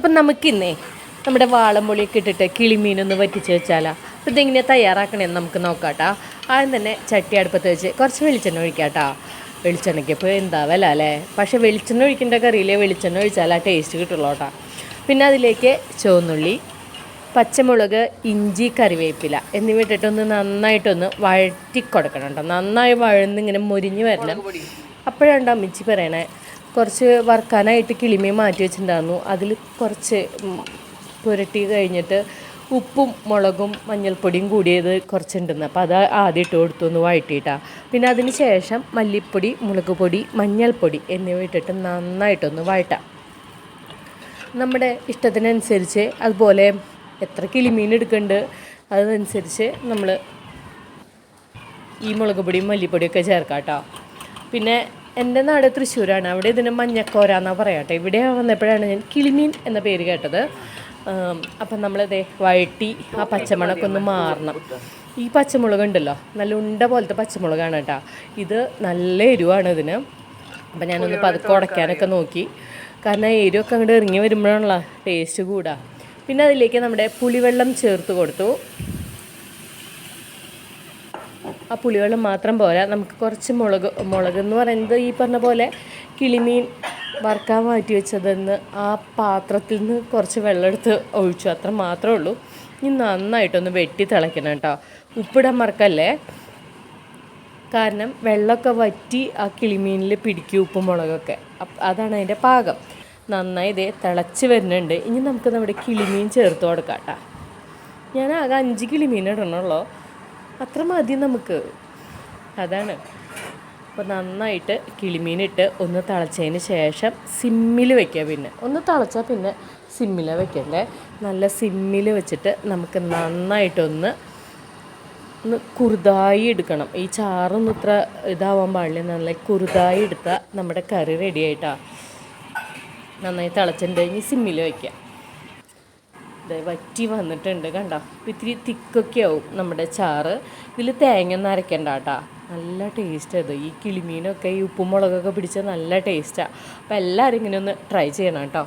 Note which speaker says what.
Speaker 1: അപ്പം നമുക്കിന്നേ നമ്മുടെ വാളംപൊളിയൊക്കെ ഇട്ടിട്ട് കിളിമീനൊന്ന് വറ്റിച്ച് വെച്ചാലോ. അപ്പോൾ ഇതെങ്ങനെ തയ്യാറാക്കണേന്ന് നമുക്ക് നോക്കാട്ടാ. ആദ്യം തന്നെ ചട്ടി അടുപ്പത്ത് വെച്ച് കുറച്ച് വെളിച്ചെണ്ണ ഒഴിക്കാട്ടാ. കേട്ടോ വെളിച്ചെണ്ണയ്ക്ക് ഇപ്പോൾ എന്താ വില അല്ലേ? പക്ഷേ വെളിച്ചെണ്ണ ഒഴിക്കേണ്ട കറിയിലെ വെളിച്ചെണ്ണ ഒഴിച്ചാൽ ആ ടേസ്റ്റ് കിട്ടുള്ളൂ കേട്ടോ പിന്നെ അതിലേക്ക് ചുവന്നുള്ളി പച്ചമുളക് ഇഞ്ചി കറിവേപ്പില എന്നിവ ഇട്ടിട്ടൊന്ന് നന്നായിട്ടൊന്ന് വഴറ്റി കൊടുക്കണം കേട്ടോ. നന്നായി വഴന്നിങ്ങനെ മുരിഞ്ഞ് വരണം. അപ്പോഴാണ് അമ്മച്ചി പറയണേ കുറച്ച് വറുക്കാനായിട്ട് കിളിമീൻ മാറ്റി വെച്ചിട്ടുണ്ടായിരുന്നു. അതിൽ കുറച്ച് പുരട്ടി കഴിഞ്ഞിട്ട് ഉപ്പും മുളകും മഞ്ഞൾപ്പൊടിയും കൂടിയത് കുറച്ചുണ്ടെന്ന്. അപ്പോൾ അത് ആദ്യം ഇട്ട് കൊടുത്തു ഒന്ന് വഴറ്റിയിട്ടാണ് പിന്നെ അതിന് ശേഷം മല്ലിപ്പൊടി മുളക് പൊടി മഞ്ഞൾപ്പൊടി എന്നിവ ഇട്ടിട്ട് നന്നായിട്ടൊന്ന് വഴറ്റാം. നമ്മുടെ ഇഷ്ടത്തിനനുസരിച്ച് അതുപോലെ എത്ര കിളിമീൻ എടുക്കുന്നുണ്ട് അതനുസരിച്ച് നമ്മൾ ഈ മുളക് പൊടിയും മല്ലിപ്പൊടിയൊക്കെ ചേർക്കാം കേട്ടോ പിന്നെ എന്റെ നാട് തൃശ്ശൂരാണ്. അവിടെ ഇതിന് മഞ്ഞക്കോര എന്നാ പറയാട്ടെ ഇവിടെ വന്നപ്പോഴാണ് ഞാൻ കിളിമീൻ എന്ന പേര് കേട്ടത്. അപ്പം നമ്മളിതേ വഴട്ടി ആ പച്ചമണൊക്കെ ഒന്ന് മാറണം. ഈ പച്ചമുളക് ഉണ്ടല്ലോ നല്ല ഉണ്ട പോലത്തെ പച്ചമുളകാണ് കേട്ടോ. ഇത് നല്ല എരിവാണ് ഇതിന്. അപ്പം ഞാനൊന്ന് പതുക്കെ ഉടയ്ക്കാനൊക്കെ നോക്കി. കാരണം എരിവൊക്കെ അങ്ങോട്ട് ഇറങ്ങി വരുമ്പോഴാണല്ലോ ടേസ്റ്റ് കൂടാ. പിന്നെ അതിലേക്ക് നമ്മുടെ പുളിവെള്ളം ചേർത്ത് കൊടുത്തു. ആ പുളിവെള്ളം മാത്രം പോരാ. നമുക്ക് കുറച്ച് മുളക് മുളക് എന്ന് പറയുന്നത് ഈ പറഞ്ഞ പോലെ കിളിമീൻ വറുക്കാൻ മാറ്റി വെച്ചതെന്ന് ആ പാത്രത്തിൽ നിന്ന് കുറച്ച് വെള്ളം എടുത്ത് ഒഴിച്ചു. അത്ര മാത്രമേ ഉള്ളൂ. ഇനി നന്നായിട്ടൊന്ന് വെട്ടി തിളയ്ക്കണം കേട്ടോ. ഉപ്പിടാൻ മറക്കല്ലേ? കാരണം വെള്ളമൊക്കെ വറ്റി ആ കിളിമീനിൽ പിടിക്കും ഉപ്പും മുളകൊക്കെ. അതാണ് അതിന്റെ പാകം. നന്നായി ഇതേ തിളച്ച് വരുന്നുണ്ട്. ഇനി നമുക്ക് നമ്മുടെ കിളിമീൻ ചേർത്ത് കൊടുക്കാം കേട്ടോ. ഞാൻ ആകെ അഞ്ച് കിളിമീൻ ഇടണുള്ളൂ. അത്ര മതി നമുക്ക്. അതാണ്. അപ്പോൾ നന്നായിട്ട് കിളിമീനിട്ട് ഒന്ന് തിളച്ചതിന് ശേഷം സിമ്മിൽ വെക്കുക പിന്നെ. ഒന്ന് തിളച്ചാൽ പിന്നെ സിമ്മിലാണ് വെക്കല്ലേ നല്ല സിമ്മിൽ വെച്ചിട്ട് നമുക്ക് നന്നായിട്ടൊന്ന് ഒന്ന് കുറുതായി എടുക്കണം. ഈ ചാറൊന്നും ഇത്ര ഇതാവാൻ പാടില്ല. നല്ല കുറുതായി എടുത്താൽ നമ്മുടെ കറി റെഡി ആയിട്ടാ. നന്നായി തിളച്ചിട്ടുണ്ടെങ്കിൽ സിമ്മിൽ വയ്ക്കുക വറ്റി വന്നിട്ടുണ്ട് കണ്ടോ? ഇപ്പം ഇത്തിരി തിക്കൊക്കെ ആവും നമ്മുടെ ചാറ്. ഇതിൽ തേങ്ങ ഒന്നും കേട്ടോ. നല്ല ടേസ്റ്റ് അത് ഈ കിളിമീനൊക്കെ ഈ ഉപ്പും മുളകൊക്കെ പിടിച്ച നല്ല ടേസ്റ്റാണ് അപ്പോൾ എല്ലാവരും ഇങ്ങനെ ഒന്ന് ട്രൈ ചെയ്യണം കേട്ടോ.